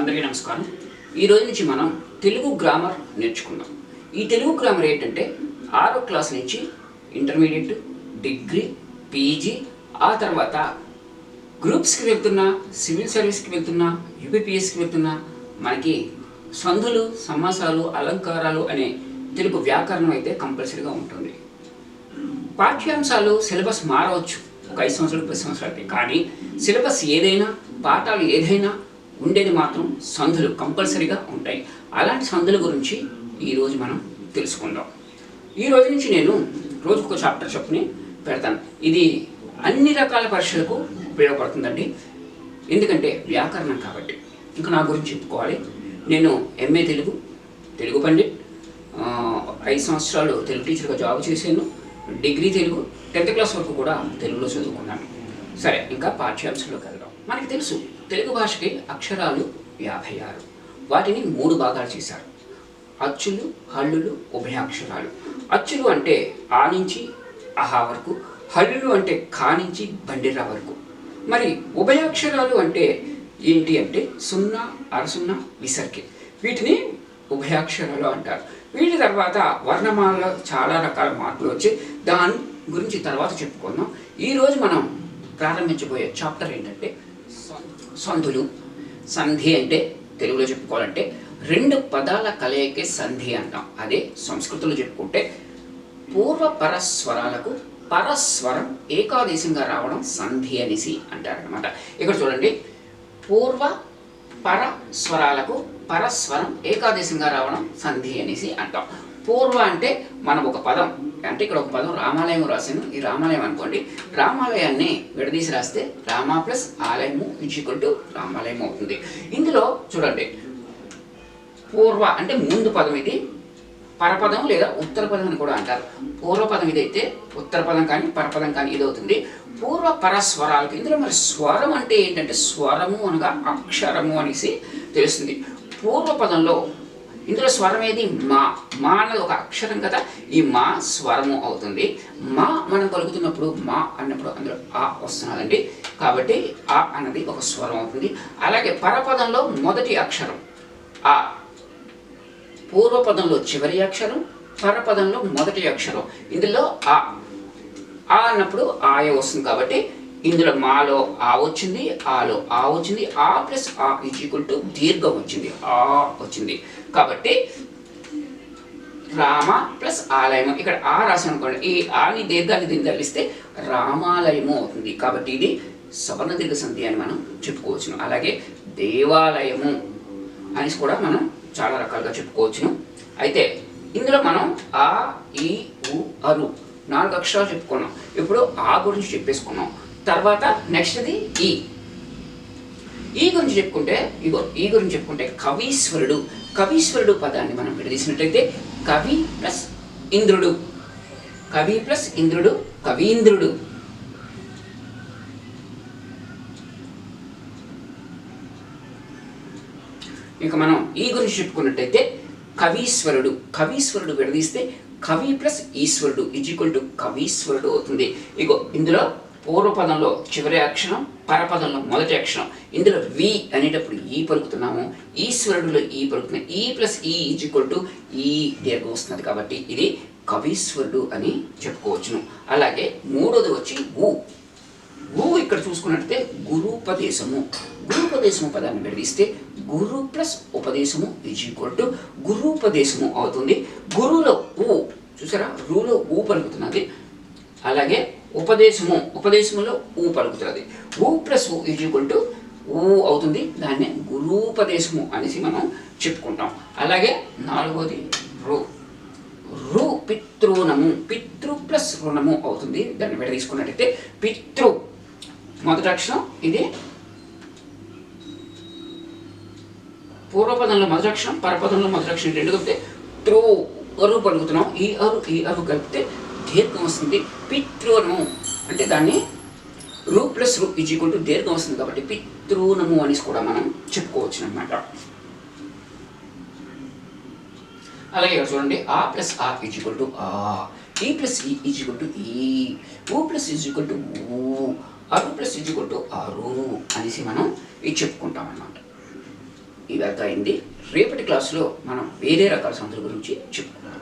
అందరికీ నమస్కారం. ఈ రోజు నుంచి మనం తెలుగు గ్రామర్ నేర్చుకుందాం. ఈ తెలుగు గ్రామర్ ఏంటంటే ఆరో క్లాస్ నుంచి ఇంటర్మీడియట్ డిగ్రీ పీజీ ఆ తర్వాత గ్రూప్స్కి వెళ్తున్నా సివిల్ సర్వీస్కి వెళ్తున్నా యూపీపీఎస్కి వెళ్తున్నా మనకి సంధులు సమాసాలు అలంకారాలు అనే తెలుగు వ్యాకరణం అయితే కంపల్సరీగా ఉంటుంది. పాఠ్యాంశాలు సిలబస్ మారవచ్చు. ఒక ఐదు సంవత్సరాలు పది సంవత్సరాలకి. కానీ సిలబస్ ఏదైనా పాఠాలు ఏదైనా ఉండేది మాత్రం సంధులు కంపల్సరీగా ఉంటాయి. అలాంటి సంధుల గురించి ఈరోజు మనం తెలుసుకుందాం. ఈ రోజు నుంచి నేను రోజుకొక చాప్టర్ చొప్పుని పెడతాను. ఇది అన్ని రకాల పరీక్షలకు ఉపయోగపడుతుందండి. ఎందుకంటే వ్యాకరణం కాబట్టి. ఇంకా నా గురించి చెప్పుకోవాలి. నేను ఎంఏ తెలుగు తెలుగు పండిట్ ఐదు సంవత్సరాలు తెలుగు టీచర్గా జాబ్ చేశాను. డిగ్రీ తెలుగు టెన్త్ క్లాస్ వరకు కూడా తెలుగులో చదువుకున్నాను. సరే ఇంకా పాఠ్యాంశంలోకి వెళ్దాం. మనకి తెలుసు తెలుగు భాషకి అక్షరాలు యాభై ఆరు. వాటిని మూడు భాగాలు చేశారు. అచ్చులు హల్లులు ఉభయాక్షరాలు అచ్చులు అంటే ఆ నుంచి అహా వరకు హల్లులు అంటే ఖా నుంచి బండిరా వరకు. మరి ఉభయాక్షరాలు అంటే ఏంటి అంటే సున్నా అరసున్నా విసర్కి వీటిని ఉభయాక్షరాలు అంటారు. వీటి తర్వాత వర్ణమాలలో చాలా రకాల మార్పులు వచ్చి దాని గురించి తర్వాత చెప్పుకుందాం. ఈరోజు మనం ప్రారంభించబోయే చాప్టర్ ఏంటంటే సంధులు. సంధి అంటే తెలుగులో చెప్పుకోవాలంటే రెండు పదాల కలయికే సంధి అంటాం. అదే సంస్కృతిలో చెప్పుకుంటే పూర్వ పరస్వరాలకు పరస్వరం ఏకాదేశంగా రావడం సంధి అనేసి అంటారనమాట ఇక్కడ చూడండి. పూర్వ పరస్వరాలకు పరస్వరం ఏకాదేశంగా రావడం సంధి అనేసి అంటాం. పూర్వ అంటే మనం ఒక పదం. అంటే ఇక్కడ ఒక పదం రామాలయం రాశాను ఈ రామాలయం అనుకోండి. రామాలయాన్ని విడదీసి రాస్తే రామ ప్లస్ ఆలయము ఈక్వల్ రామాలయం అవుతుంది. ఇందులో చూడండి. పూర్వ అంటే ముందు పదం ఇది. పరపదం లేదా ఉత్తర పదం అని కూడా అంటారు. పూర్వపదం ఇదైతే ఉత్తర పదం కానీ పరపదం కానీ ఇది అవుతుంది. పూర్వ పరస్వరాలకి ఇందులో మరి స్వరం అంటే ఏంటంటే స్వరము అనగా అక్షరము అనేసి తెలుస్తుంది. పూర్వపదంలో ఇందులో స్వరం ఏది? మా. మా అన్నది ఒక అక్షరం కదా ఈ మా స్వరము అవుతుంది. మా మనం పలుకుతున్నప్పుడు మా అన్నప్పుడు అందులో ఆ వస్తున్నదండి. కాబట్టి ఆ అన్నది ఒక స్వరం అవుతుంది. అలాగే పరపదంలో మొదటి అక్షరం ఆ పూర్వపదంలో చివరి అక్షరం పరపదంలో మొదటి అక్షరం. ఇందులో ఆ ఆ అన్నప్పుడు ఆయ వస్తుంది కాబట్టి ఇందులో మాలో ఆ వచ్చింది ఆలో ఆ వచ్చింది ఆ ప్లస్ ఆ ఈక్వల్ టు దీర్ఘం వచ్చింది ఆ వచ్చింది. కాబట్టి రామ ప్లస్ ఆలయము. ఇక్కడ ఆ రాసి అనుకోండి ఈ ఆని దీర్ఘాన్ని దీన్ని తగిలిస్తే రామాలయము అవుతుంది. కాబట్టి ఇది సవర్ణ దీర్ఘ సంధి అని మనం చెప్పుకోవచ్చును. అలాగే దేవాలయము అనేసి కూడా మనం చాలా రకాలుగా చెప్పుకోవచ్చును. అయితే ఇందులో మనం ఆ ఈ ఉ అరు నాలుగు అక్షరాలు చెప్పుకున్నాం. ఇప్పుడు ఆ గురించి చెప్పేసుకున్నాం. తర్వాత నెక్స్ట్ది ఈ. ఈ గురించి చెప్పుకుంటే ఇగో ఈ గురించి చెప్పుకుంటే కవీశ్వరుడు. కవీశ్వరుడు పదాన్ని మనం విడదీసినట్లయితే కవి ప్లస్ ఇంద్రుడు. కవి ప్లస్ ఇంద్రుడు కవీంద్రుడు. ఇంకా మనం ఈ గురించి చెప్పుకున్నట్టయితే కవీశ్వరుడు. కవీశ్వరుడు విడదీస్తే కవి ప్లస్ ఈశ్వరుడు ఈజ్ ఈక్వల్ టు కవీశ్వరుడు అవుతుంది. ఇగో ఇందులో పూర్వపదంలో చివరి అక్షరం పరపదంలో మొదటి అక్షరం. ఇందులో వి అనేటప్పుడు ఈ పలుకుతున్నాము. ఈశ్వరుడులో ఈ పలుకుతున్నాం ఈ ప్లస్ ఈ ఈజ్ ఈక్వల్ టు ఈ దీర్ఘ వస్తున్నది కాబట్టి ఇది కవీశ్వరుడు అని చెప్పుకోవచ్చును. అలాగే మూడోది వచ్చి ఊ ఊ ఇక్కడ చూసుకున్నట్లయితే గురుపదేశము. గురుపదేశము పదాన్ని విడదీస్తే గురు ప్లస్ ఉపదేశము ఈజ్ ఈక్వల్ టు గురుపదేశము అవుతుంది. గురువులో ఊ చూసారా? రూలో ఊ పలుకుతున్నది. అలాగే ఉపదేశము ఉపదేశములో ఊ పలుకుతుంది ఊ ప్లస్ ఊ ఈజ్ ఈక్వల్ టు ఊ అవుతుంది. దాన్ని గురూపదేశము అనేసి మనం చెప్పుకుంటాం. అలాగే నాలుగోది రు. రు పితృణము పితృ ప్లస్ రుణము అవుతుంది. దాన్ని విడ తీసుకున్నట్టయితే పితృ. మొదటి అక్షరం ఇది పూర్వపదంలో మొదటి అక్షరం పరపదంలో మొదటి అక్షరం రెండు కలిపితే త్రూ అరువు పలుకుతున్నాం. ఈ అరు ఈ అరు కలిపితే దీర్ఘం వస్తుంది పితృనము. అంటే దాన్ని రూ ప్లస్ రూ ఈజ్ ఈక్వల్ టు దీర్ఘం వస్తుంది కాబట్టి పితృనము అని కూడా మనం చెప్పుకోవచ్చు అనమాట అలాగే ఇక్కడ చూడండి ఆ ప్లస్ ఆ ఈజ్ ఈక్వల్ టు ఆ ఈ ప్లస్ ఈ ఈజ్ ఈక్వల్ టు ఈ ఊ ప్లస్ ఈజ్ ఈక్వల్ టు ఊ అరు ప్లస్ ఈజ్ ఈక్వల్ టు అరు అనేసి మనం ఇది చెప్పుకుంటాం అన్నమాట ఇదంతా అయింది రేపటి క్లాస్లో మనం వేరే రకాల సందుల గురించి చెప్పుకుంటాం